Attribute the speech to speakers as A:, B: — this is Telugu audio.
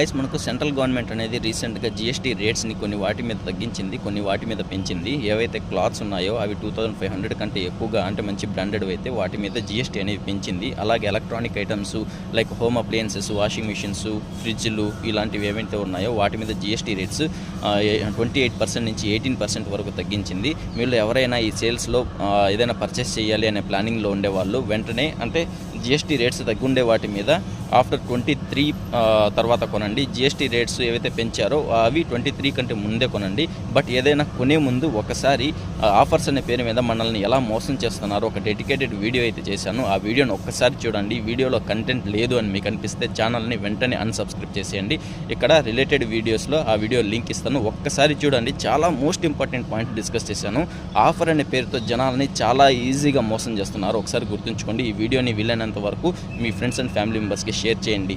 A: గైస్ మనకు సెంట్రల్ గవర్నమెంట్ అనేది రీసెంట్గా జిఎస్టీ రేట్స్ని కొన్ని వాటి మీద తగ్గించింది కొన్ని వాటి మీద పెంచింది. ఏవైతే క్లాత్స్ ఉన్నాయో అవి టూ థౌసండ్ ఫైవ్ హండ్రెడ్ కంటే ఎక్కువగా అంటే మంచి బ్రాండెడ్ అయితే వాటి మీద జిఎస్టీ అనేది పెంచింది. అలాగే electronic items like home appliances washing machines ఫ్రిడ్జ్లు ఇలాంటివి ఏవైతే ఉన్నాయో వాటి మీద GST rates twenty eight percent నుంచి ఎయిటీన్ పర్సెంట్ వరకు తగ్గించింది. మీరు ఎవరైనా ఈ సేల్స్లో ఏదైనా పర్చేస్ చేయాలి అనే ప్లానింగ్లో ఉండేవాళ్ళు వెంటనే అంటే జిఎస్టీ రేట్స్ తగ్గుండే వాటి మీద ఆఫ్టర్ ట్వంటీ త్రీ తర్వాత కొనండి. జిఎస్టీ రేట్స్ ఏవైతే పెంచారో అవి ట్వంటీ త్రీ కంటే ముందే కొనండి. బట్ ఏదైనా కొనే ముందు ఒకసారి ఆఫర్స్ అనే పేరు మీద మనల్ని ఎలా మోసం చేస్తున్నారో ఒక డెడికేటెడ్ వీడియో అయితే చేశాను. ఆ వీడియోని ఒక్కసారి చూడండి. వీడియోలో కంటెంట్ లేదు అని మీకు అనిపిస్తే ఛానల్ని వెంటనే అన్సబ్స్క్రైబ్ చేసేయండి. ఇక్కడ రిలేటెడ్ వీడియోస్లో ఆ వీడియో లింక్ ఇస్తాను. ఒక్కసారి చూడండి. చాలా మోస్ట్ ఇంపార్టెంట్ పాయింట్ డిస్కస్ చేశాను. ఆఫర్ అనే పేరుతో జనాల్ని చాలా ఈజీగా మోసం చేస్తున్నారు. ఒకసారి గుర్తుంచుకోండి. ఈ వీడియోని వీలైనంత వరకు మీ ఫ్రెండ్స్ అండ్ ఫ్యామిలీ మెంబర్స్కి షేర్ చేయండి.